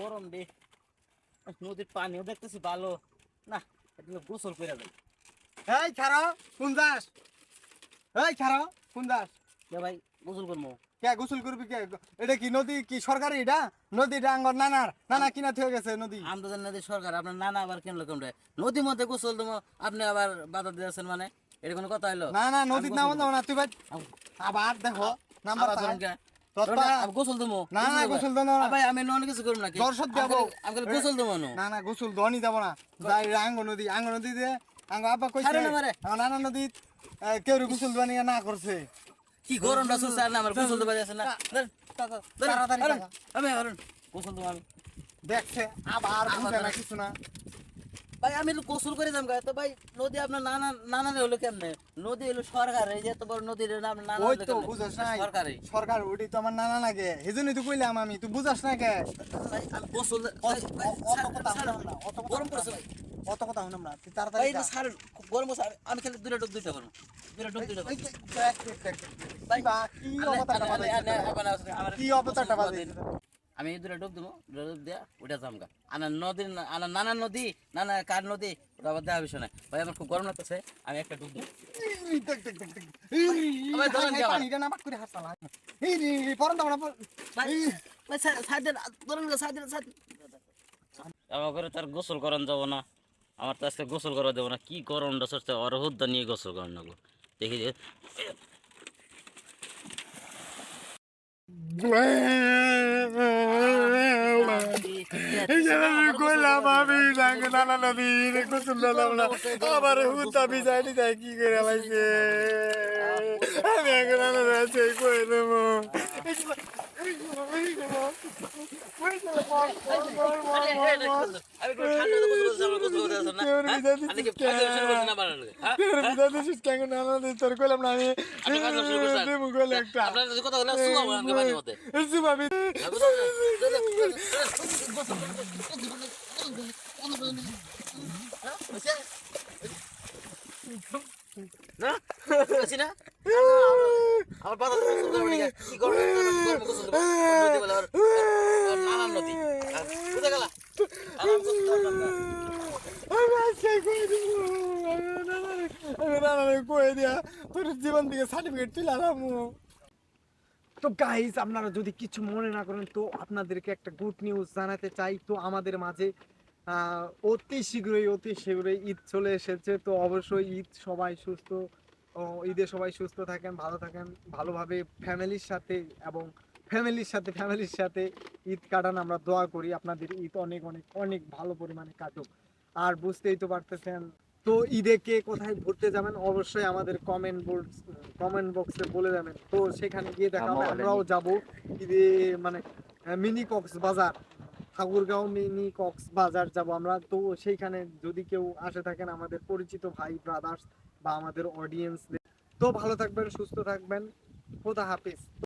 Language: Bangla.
গরম রে। নদীর পানিও দেখতেছি ভালো। না এটা গোসল করে দেয় এই ছাড়ো কোন যাস? এই ছাড়ো কোন যাস? কে ভাই গোসল করব? কে গোসল করবি কে? এটা কি নদী কি সরকারি এটা? নদী ডাঙ্গর নানার? নানা কিনা থেকে গেছে নদী। আমদাদের নদী সরকার আপনার নানা আবার কেন কেমন? নদীর মধ্যে গোসল দেবো আপনি আবার বাধা দিয়েছেন মানে? এটা কোনো কথা হলো না না নদীর নাম দাও না তুই ভাই। আবার দেখো নাম্বার না, গোসল দেবো। না, না, গোসল দেবো না। ভাই আমি নন কিছু করব নাকি? দর্শক দেবো। আমি গোসল দেবো না। না না গোসল ধনি যাব না। যাই আঙ্গ নদী আঙ্গ নদী দিয়ে আঙ্গ আব্বা কইছে না নানা নদী কেউ গোসল ধোয়ানি না করছে। কি গরমটা সুস্থ আর না আমার গোসল দেবো আছে না। ধর, ধর, তাড়াতাড়ি আমি গোসল দেবো আমি। দেখছে আবার বুঝে না কিছু না। ভাই আমি গোসল করে যাম গায়ে তো ভাই নদী আপনার নানা নানা হলো কেমনে নদী হলো সরকার এই যে এত বড় নদীর নাম নানা ওই তো? বুঝছ না সরকারি সরকার ওটি তো আমার নানা লাগে সেজন্যই তো কইলাম আমি তুই বুঝাস না কে ভাই আমি গোসল অত- কথা ছাড়ুন, না, অত গরম পড়ছে ভাই অত কথা শুনাম না তুই ভাই তাড়াতাড়ি। ছাড়ুন খুব গরম পড়ছে আমি- খালি দুটা ডুব দিতে পারব দুটা দেখ, দেখ। ভাই, বা, কি অবতারটা বাজাইছে? কি অবতারটা বাজাইছে? আমি এই দুটা ডুব দেবো ডুব দিয়া ওটা জামগা আনা নদীর না- আনা নানা নদী নানা কার নদী ওটা আবার দেওয়া বিষয় নাই ভাই আমার খুব গরম লাগতেছে আমি একটা ডুব না না, তার গোসল করান যাব না। আমার তো আজকে গোসল করা দেবো না। কি গরমটা সরছে অরহুদ্দা নিয়ে গোসল করান নেব দেখি যে এই যে আমি কইলাম আমি নাঙ্গে নানা নদী রে গোসল দিলাম না। আমার হুতা বিজাড়ি দেয় কি করে লাইছে আমি আগে নানা আছে কই দেবো আমি কোনো ঠান্ডা গোসল করতে আমার গোসল করতে আসেন না হ্যাঁ? আপনি কি ফাঁকি শুরু করছেন না বাড়ার লগে? হ্যাঁ? তোর কইলাম না আমি আপনি ফাঁকি শুরু করছেন? দেবো কইলে একটা আপনার যদি কথা বলে শুনো আমাকে বাড়ির মধ্যে সুবাবি হ্যাঁ, গোসল করেন। না? বলছি না? আমার কি করবে? নানান নদী কোথায় গেলা? জীবন থেকে সার্টিফিকেট তুলে আলামু তো গাইস আপনারা যদি কিছু মনে না করেন তো আপনাদেরকে একটা গুড নিউজ জানাতে চাই। তো আমাদের মাঝে অতি শীঘ্রই অতি শীঘ্রই ঈদ চলে এসেছে। তো অবশ্যই ঈদ সবাই সুস্থ ও, ঈদে সবাই সুস্থ থাকেন ভালো থাকেন ভালোভাবে ফ্যামিলির সাথে এবং ফ্যামিলির সাথে ফ্যামিলির সাথে ঈদ কাটান। আমরা দোয়া করি আপনাদের ঈদ অনেক অনেক অনেক ভালো পরিমাণে কাটুক। আর বুঝতেই তো পারতেছেন তো ঈদে কে কোথায় ঘুরতে যাবেন? অবশ্যই আমাদের কমেন্ট বোর্ড কমেন্ট বক্সে বলে যাবেন। তো সেখানে গিয়ে দেখা হবে আমরাও যাব। ঈদে মানে মিনি কক্স বাজার ঠাকুরগাঁও মিনি কক্স বাজার যাব আমরা। তো সেইখানে যদি কেউ আসে থাকেন আমাদের পরিচিত ভাই ব্রাদার্স বা আমাদের অডিয়েন্স তো ভালো থাকবেন, সুস্থ থাকবেন। খোদা হাফিজ।